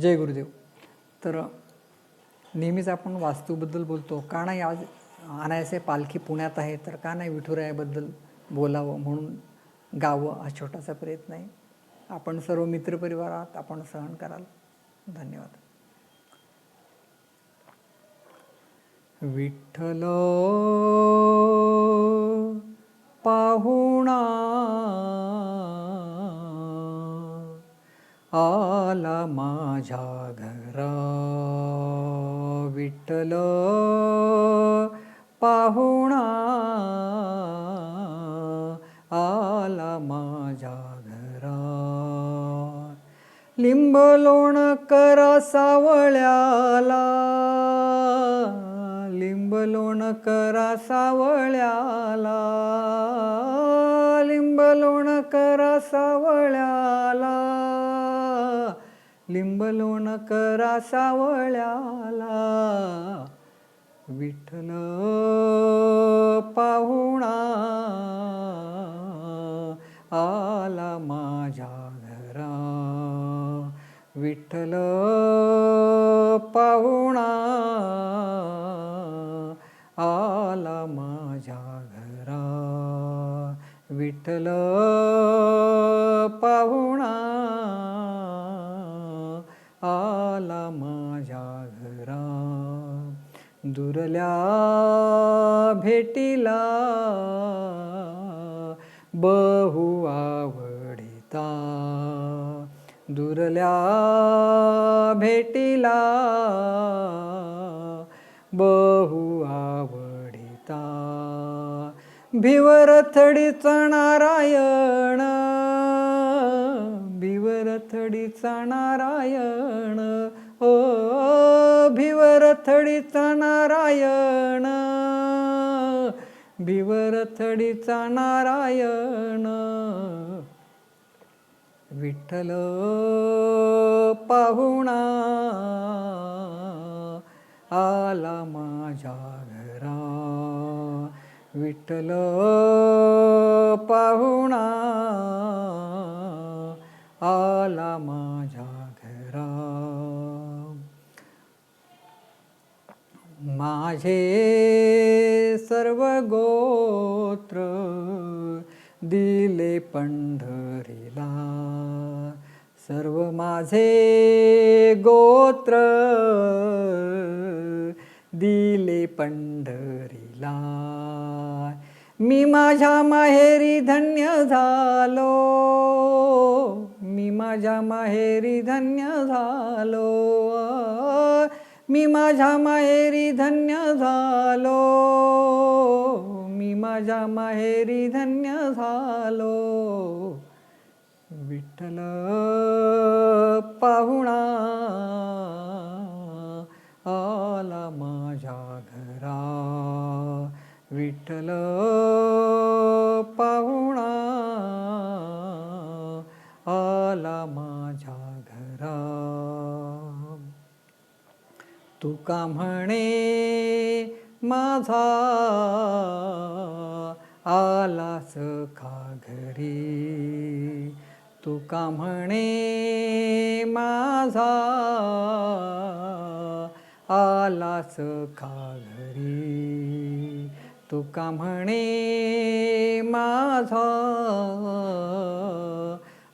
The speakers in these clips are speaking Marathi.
जय गुरुदेव. तर नेहमीच आपण वास्तूबद्दल बोलतो. का नाही आज अनायसे पालखी पुण्यात आहे तर का नाही विठुरायाबद्दल बोलावं म्हणून गावं हा छोटासा प्रयत्न आहे. आपण सर्व मित्रपरिवारात आपण सहन कराल. धन्यवाद. विठ्ठल आला माझ्या घरा विठ्ठल पाहुणा आला माझ्या घरा लिंब लोण करा सावळ्याला लिंब लोण करा सावळ्याला. लिंबलोण करा सावळ्याला विठ्ठल पाहुणा आला माझ्या घरा. विठ्ठल पाहुणा आला माझ्या घरा. विठ्ठल पाहुणा आला माझ्या घरा. दुरल्या भेटीला बहु आवडिता. दुरल्या भेटीला बहु आवडिता. भिवर थडीचा थडीचा नारायण. ओ भिवरथडीचा नारायण. भिवरथडीचा नारायण. विठ्ठल पाहुणा आला माझ्या घरा. विठ्ठल माझे सर्व गोत्र दिले पंढरीला. सर्व माझे गोत्र दिले पंढरीला. मी माझ्या माहेरी धन्य झालो. मी माझ्या माहेरी धन्य झालो. मी माझ्या माहेरी धन्य झालो. मी माझ्या माहेरी धन्य झालो. विठ्ठल पाहुणा आला माझ्या घरा. विठ्ठल पाहुणा आला माझ्या घरा. तुका म्हणे माझा आलास खा घरी? तुका म्हणे माझा आलास खा घरी? तुका म्हणे माझा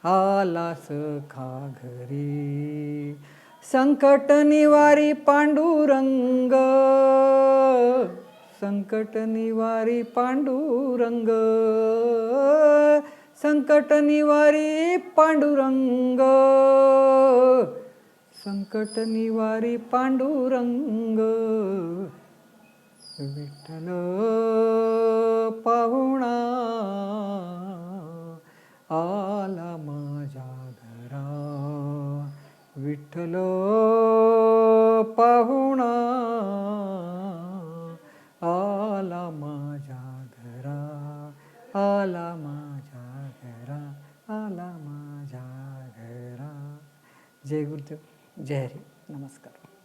आलास खा घरी? संकट निवारी पांडुरंग. संकट निवारी पांडुरंग. संकट निवारी पांडुरंग. संकट निवारी पांडुरंग. विठ्ठल विठ्ठल पाहुणा आला माझ्या घरा आला माझ्या घरा आला माझ्या घरा. जय गुरुदेव जय हरी. नमस्कार.